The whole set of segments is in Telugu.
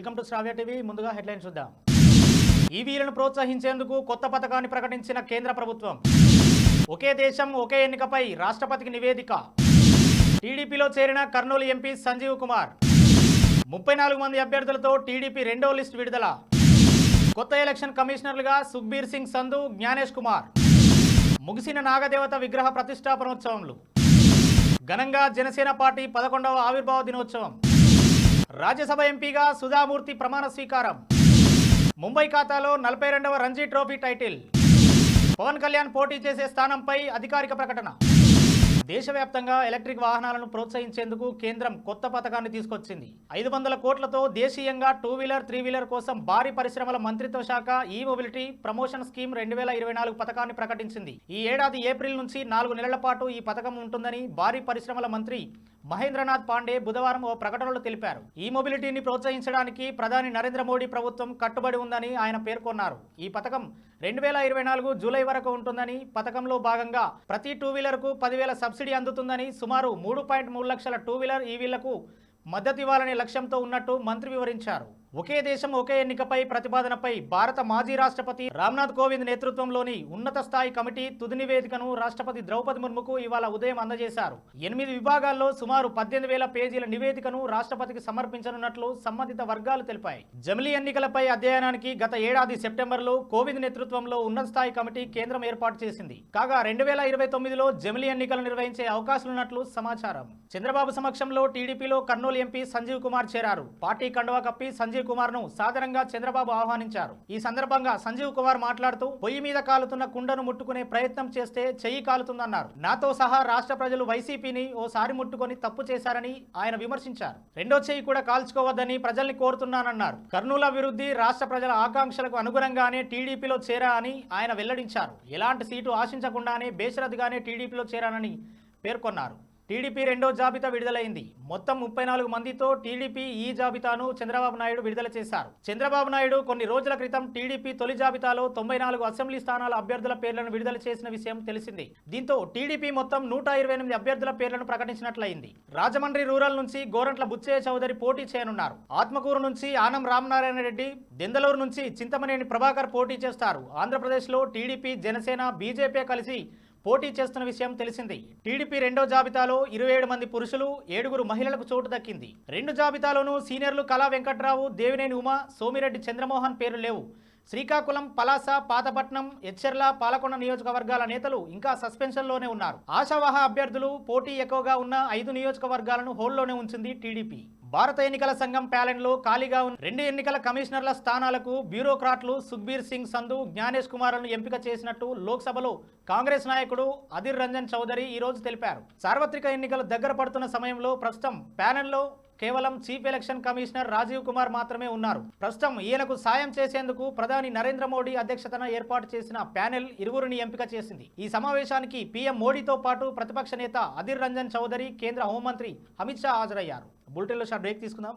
Welcome to Shravya TV. ముందుగా హెడ్లైన్ చూద్దాం. ఈవీలను ప్రోత్సహించేందుకు కొత్త పథకాన్ని ప్రకటించిన కేంద్ర ప్రభుత్వం. ఒకే దేశం ఒకే ఎన్నికపై రాష్ట్రపతికి నివేదిక. టీడీపీలో చేరిన కర్నూలు ఎంపీ సంజీవ్ కుమార్. ముప్పై నాలుగు మంది అభ్యర్థులతో టీడీపీ రెండో లిస్ట్ విడుదల. కొత్త ఎలక్షన్ కమిషనర్లుగా సుఖ్బీర్ సింగ్ సంధు జ్ఞానేష్ కుమార్. ముగిసిన నాగదేవత విగ్రహ ప్రతిష్టాపనోత్సవంలు. ఘనంగా జనసేన పార్టీ పదకొండవ ఆవిర్భావ దినోత్సవం. రాజ్యసభ ఎంపీగా సుధామూర్తి ప్రమాణ స్వీకారం. ముంబై ఖాతాలో నలభై రెండవ రంజీ ట్రోఫీ టైటిల్. పవన్ కళ్యాణ్ పోటీ చేసే స్థానంపై అధికారిక ప్రకటన. దేశవ్యాప్తంగా ఎలక్ట్రిక్ వాహనాలను ప్రోత్సహించేందుకు కేంద్రం కొత్త పథకాన్ని తీసుకొచ్చింది. ఐదు వందల కోట్లతో దేశీయంగా టూ వీలర్ త్రీ వీలర్ కోసం భారీ పరిశ్రమల మంత్రిత్వ శాఖ ఈ మొబిలిటీ ప్రమోషన్ స్కీమ్ రెండు వేల ఇరవై నాలుగు పథకాన్ని ప్రకటించింది. ఈ ఏడాది ఏప్రిల్ నుంచి నాలుగు నెలల పాటు ఈ పథకం ఉంటుందని భారీ పరిశ్రమల మంత్రి మహేంద్రనాథ్ పాండే బుధవారం ఓ ప్రకటనలో తెలిపారు. ఈ మొబిలిటీని ప్రోత్సహించడానికి ప్రధాని నరేంద్ర మోడీ ప్రభుత్వం కట్టుబడి ఉందని ఆయన పేర్కొన్నారు. ఈ పథకం రెండు వేల ఇరవై నాలుగు జూలై వరకు ఉంటుందని పథకంలో భాగంగా ప్రతి టూ వీలర్కు పదివేల సబ్సిడీ అందుతుందని సుమారు మూడు పాయింట్ మూడు లక్షల టూ వీలర్ ఈవీలకు మద్దతు ఇవ్వాలనే లక్ష్యంతో ఉన్నట్టు మంత్రి వివరించారు. ఒకే దేశం ఒకే ఎన్నికపై ప్రతిపాదనపై భారత మాజీ రాష్ట్రపతి రామ్నాథ్ కోవింద్ నేతృత్వంలోని ఉన్నత స్థాయి కమిటీ తుది నివేదికను రాష్ట్రపతి ద్రౌపది ముర్ముకు ఇవాళ ఉదయం అందజేశారు. ఎనిమిది విభాగాల్లో సుమారు పద్దెనిమిది వేల పేజీల నివేదికను రాష్ట్రపతికి సమర్పించనున్నట్లు సంబంధిత వర్గాలు తెలిపాయి. జమిలీ ఎన్నికలపై అధ్యయనానికి గత ఏడాది సెప్టెంబర్లో కోవింద్ నేతృత్వంలో ఉన్నత స్థాయి కమిటీ కేంద్రం ఏర్పాటు చేసింది. కాగా రెండు వేల ఇరవై తొమ్మిదిలో జమిలీ ఎన్నికలు నిర్వహించే అవకాశాలున్నట్లు సమాచారం. చంద్రబాబు సమక్షంలో టీడీపీలో కర్నూలు ఎంపీ సంజీవ్ కుమార్ చేరారు. పార్టీ కండువా కప్పి సంజీవ్ కుమార్ను సాదరంగా చంద్రబాబు ఆహ్వానించారు. ఈ సందర్భంగా సంజీవ్ కుమార్ మాట్లాడుతూ పొయ్యి మీద కాలుతున్న కుండను ముట్టుకునే ప్రయత్నం చేస్తే చెయ్యి కాలుతుందన్నారు. నాతో సహా రాష్ట్ర ప్రజలు వైసీపీని ఓసారి ముట్టుకొని తప్పు చేశారని ఆయన విమర్శించారు. రెండో చెయ్యి కూడా కాల్చుకోవద్దని ప్రజల్ని కోరుతున్నానన్నారు. కర్నూల అభివృద్ధి రాష్ట్ర ప్రజల ఆకాంక్షలకు అనుగుణంగానే టీడీపీలో చేరా అని ఆయన వెల్లడించారు. ఎలాంటి సీటు ఆశించకుండానే బేషరత్గానే టీడీపీలో చేరానని పేర్కొన్నారు. టీడీపీ రెండో జాబితా విడుదలైంది. మొత్తం ముప్పై నాలుగు మందితో టీడీపీ ఈ జాబితాను చంద్రబాబు నాయుడు విడుదల చేశారు. చంద్రబాబు నాయుడు కొన్ని రోజుల క్రితం టీడీపీ తొలి జాబితాలో తొంభై నాలుగు అసెంబ్లీ స్థానాల అభ్యర్థుల పేర్లను విడుదల చేసిన విషయం తెలిసింది. దీంతో టీడీపీ మొత్తం నూట ఇరవై ఎనిమిది అభ్యర్థుల పేర్లను ప్రకటించినట్లయింది. రాజమండ్రి రూరల్ నుంచి గోరంట్ల బుచ్చయ్య చౌదరి పోటీ చేయనున్నారు. ఆత్మకూరు నుంచి ఆనం రామనారాయణ రెడ్డి దెందలూరు నుంచి చింతమనేని ప్రభాకర్ పోటీ చేస్తారు. ఆంధ్రప్రదేశ్లో టీడీపీ జనసేన బీజేపీ కలిసి పోటీ చేస్తున్న విషయం తెలిసింది. టీడీపీ రెండో జాబితాలో ఇరవై ఏడు మంది పురుషులు ఏడుగురు మహిళలకు చోటు దక్కింది. రెండు జాబితాలోనూ సీనియర్లు కళా వెంకట్రావు దేవినేని ఉమా సోమిరెడ్డి చంద్రమోహన్ పేర్లు లేవు. శ్రీకాకుళం పలాస పాతపట్నం ఎచ్చెర్ల పాలకొండ నియోజకవర్గాల నేతలు ఇంకా సస్పెన్షన్లోనే ఉన్నారు. ఆశావాహ అభ్యర్థులు పోటీ ఎక్కువగా ఉన్న ఐదు నియోజకవర్గాలను హోల్లోనే ఉంచింది టీడీపీ. భారత ఎన్నికల సంఘం ప్యాలెన్లో ఖాళీగా ఉన్న రెండు ఎన్నికల కమిషనర్ల స్థానాలకు బ్యూరోక్రాట్లు సుఖ్బీర్ సింగ్ సంధు జ్ఞానేష్ కుమార్లను ఎంపిక చేసినట్టు లోక్సభలో కాంగ్రెస్ నాయకుడు అధిర్ రంజన్ చౌదరి ఈ రోజు తెలిపారు. సార్వత్రిక ఎన్నికలు దగ్గర పడుతున్న సమయంలో ప్రస్తుతం ప్యానెల్లో కేవలం chief election commissioner Rajiv Kumar మాత్రమే ఉన్నారు. ప్రస్తుతం ఈయనకు సాయం చేసేందుకు ప్రధాని నరేంద్ర మోడీ అధ్యక్షతన ఏర్పాటు చేసిన ప్యానెల్ ఇరువురిని ఎంపిక చేసింది. ఈ సమావేశానికి పీఎం మోడీతో పాటు ప్రతిపక్ష నేత అధిర్ రంజన్ చౌదరి కేంద్ర హోంమంత్రి అమిత్ షా హాజరయ్యారు. బులెటిన్లో షా బ్రేక్ తీసుకుందాం.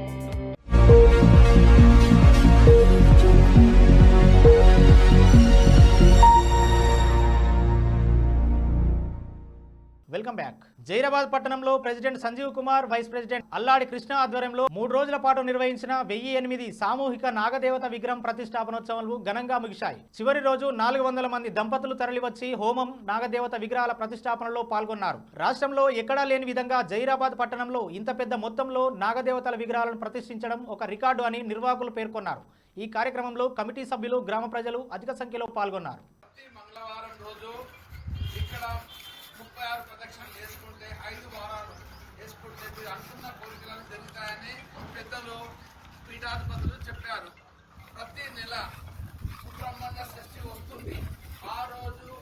జైరాబాద్ పట్టణంలో president Sanjeev Kumar vice president Alladi Krishna ఆధ్వర్యంలో మూడు రోజుల పాటు నిర్వహించిన వెయ్యి ఎనిమిది సామూహిక నాగదేవత విగ్రహం ప్రతిష్టాపనోత్సవాలు ఘనంగా ముగిశాయి. చివరి రోజు నాలుగు వందల మంది దంపతులు తరలివచ్చి హోమం నాగదేవత విగ్రహాల ప్రతిష్టాపనలో పాల్గొన్నారు. రాష్ట్రంలో ఎక్కడా లేని విధంగా జైరాబాద్ పట్టణంలో ఇంత పెద్ద మొత్తంలో నాగదేవతల విగ్రహాలను ప్రతిష్ఠించడం ఒక రికార్డు అని నిర్వాహకులు పేర్కొన్నారు. ఈ కార్యక్రమంలో కమిటీ సభ్యులు గ్రామ ప్రజలు అధిక సంఖ్యలో పాల్గొన్నారు. మంగళవారం రోజు ఇక్కడ ముప్పై ఆరు ప్రదక్షిణలు ఐదు వారాలు వేసుకుంటే మీరు అనుకున్న కోరికలను జరుగుతాయని పెద్దలు పీఠాధిపతులు చెప్పారు. ప్రతి నెల సుబ్రహ్మణ్య షష్ఠి వస్తుంది. ఆ రోజు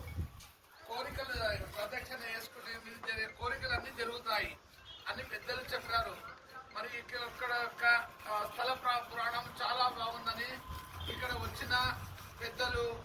కోరికలు ప్రదక్షిణ వేసుకుంటే మీరు జరిగే కోరికలన్నీ జరుగుతాయి అని పెద్దలు చెప్పారు. మరి ఇక్కడ ఇక్కడ యొక్క స్థల ప్రా- పురాణం చాలా బాగుందని ఇక్కడ వచ్చిన పెద్దలు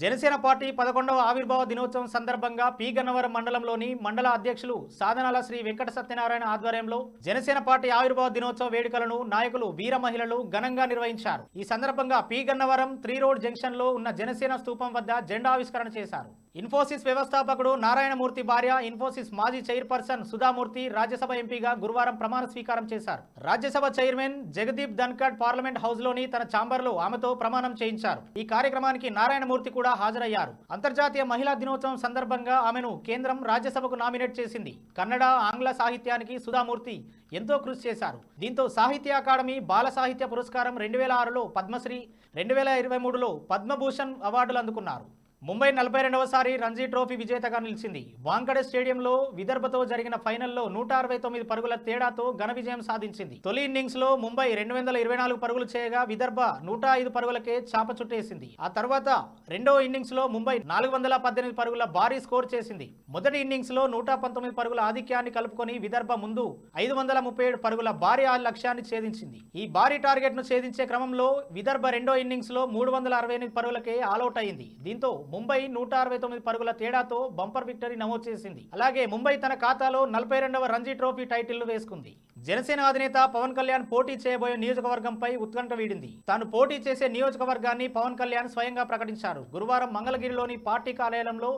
జనసేన పార్టీ పదకొండవ ఆవిర్భావ దినోత్సవం సందర్భంగా పి. గన్నవరం మండలంలోని మండల అధ్యక్షులు సాధనాల శ్రీ వెంకట సత్యనారాయణ ఆధ్వర్యంలో జనసేన పార్టీ ఆవిర్భావ దినోత్సవ వేడుకలను నాయకులు వీర మహిళలు ఘనంగా నిర్వహించారు. ఈ సందర్భంగా పి. గన్నవరం త్రీ రోడ్ జంక్షన్లో ఉన్న జనసేన స్తూపం వద్ద జెండా ఆవిష్కరణ చేశారు. ఇన్ఫోసిస్ వ్యవస్థాపకుడు నారాయణమూర్తి భార్య ఇన్ఫోసిస్ మాజీ చైర్పర్సన్ సుధామూర్తి రాజ్యసభ ఎంపీగా గురువారం ప్రమాణ స్వీకారం చేశారు. రాజ్యసభ చైర్మన్ జగదీప్ ధన్కడ్ పార్లమెంట్ హౌస్లోని తన ఛాంబర్లో ఆమెతో ప్రమాణం చేయించారు. ఈ కార్యక్రమానికి నారాయణమూర్తి కూడా హాజరయ్యారు. అంతర్జాతీయ మహిళా దినోత్సవం సందర్భంగా ఆమెను కేంద్రం రాజ్యసభకు నామినేట్ చేసింది. కన్నడ ఆంగ్ల సాహిత్యానికి సుధామూర్తి ఎంతో కృషి చేశారు. దీంతో సాహిత్య అకాడమీ బాల సాహిత్య పురస్కారం రెండు వేల ఆరులో పద్మశ్రీ రెండు వేల ఇరవై మూడులో పద్మభూషణ్ అవార్డులు అందుకున్నారు. ముంబై నలభై రెండవసారి రంజీ ట్రోఫీ విజేతగా నిలిచింది. వాంకడే స్టేడియంలో విదర్భతో జరిగిన ఫైనల్లో నూట అరవై తొమ్మిది పరుగుల తేడాతో ఘన విజయం సాధించింది. తొలి ఇన్నింగ్స్లో ముంబై రెండు వందల ఇరవై నాలుగు పరుగులు చేయగా విదర్భ నూట ఐదు పరుగులకే చాప చుట్టేసింది. ఆ తర్వాత రెండో ఇన్నింగ్స్లో ముంబై నాలుగు వందల పద్దెనిమిది పరుగుల భారీ స్కోర్ చేసింది. మొదటి ఇన్నింగ్స్లో నూట పంతొమ్మిది పరుగుల ఆధిక్యాన్ని కలుపుకొని విదర్భ ముందు ఐదు వందల ముప్పై ఏడు పరుగుల భారీ ఆ లక్ష్యాన్ని ఛేదించింది. ఈ భారీ టార్గెట్ను ఛేదించే క్రమంలో విదర్భ రెండో ఇన్నింగ్స్లో మూడు వందల అరవై ఎనిమిది పరుగులకే ఆల్అౌట్ అయింది. దీంతో ముంబై నూట అరవై తొమ్మిది పరుగుల తేడాతో బంపర్ విక్టరీ నమోదు చేసింది. అలాగే ముంబై తన ఖాతాలో నలభై రెండవ రంజీ ట్రోఫీ టైటిల్ వేసుకుంది. జనసేన అధినేత పవన్ కళ్యాణ్ పోటీ చేయబోయే నియోజకవర్గంపై ఉత్కంఠ వీడింది. తాను పోటీ చేసే నియోజకవర్గాన్ని పవన్ కళ్యాణ్ స్వయంగా ప్రకటించారు. గురువారం మంగళగిరిలోని పార్టీ కార్యాలయంలో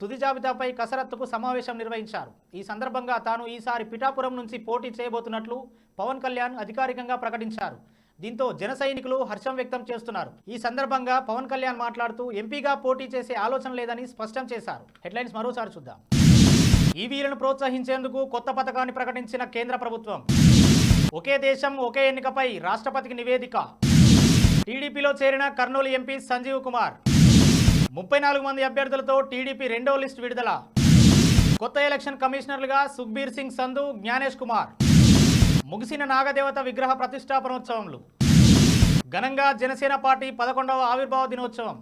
తుది జాబితాపై కసరత్తుకు సమావేశం నిర్వహించారు. ఈ సందర్భంగా తాను ఈసారి పిఠాపురం నుంచి పోటీ చేయబోతున్నట్లు పవన్ కళ్యాణ్ అధికారికంగా ప్రకటించారు. దీంతో జన సైనికులు హర్షం వ్యక్తం చేస్తున్నారు. ఈ సందర్భంగా పవన్ కళ్యాణ్ మాట్లాడుతూ ఎంపీగా పోటీ చేసే ఆలోచన లేదని స్పష్టం చేశారు. హెడ్లైన్స్ మరోసారి చూద్దాం. ఈవీలను ప్రోత్సహించేందుకు కొత్త పథకాన్ని ప్రకటించిన కేంద్ర ప్రభుత్వం. ఒకే దేశం ఒకే ఎన్నికపై రాష్ట్రపతికి నివేదిక. టీడీపీలో చేరిన కర్నూలు ఎంపీ సంజీవ్ కుమార్. ముప్పై నాలుగు మంది అభ్యర్థులతో టీడీపీ రెండో లిస్ట్ విడుదల. కొత్త ఎలక్షన్ కమిషనర్లుగా సుఖ్బీర్ సింగ్ సంధు జ్ఞానేష్ కుమార్. ముగిసిన నాగదేవత విగ్రహ ప్రతిష్టాపనోత్సవంలు ఘనంగా జనసేన పార్టీ పదకొండవ ఆవిర్భావ దినోత్సవం.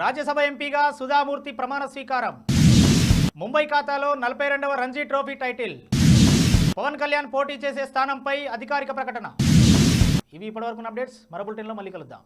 రాజ్యసభ ఎంపీగా సుధామూర్తి ప్రమాణ స్వీకారం. ముంబై ఖాతాలో నలభై రెండవ రంజీ ట్రోఫీ టైటిల్. పవన్ కళ్యాణ్ పోటీ చేసే స్థానంపై అధికారిక ప్రకటన. ఇవి ఇప్పటివరకు అప్డేట్స్. మరో బులెటిన్లో మళ్ళీ కలుద్దాం.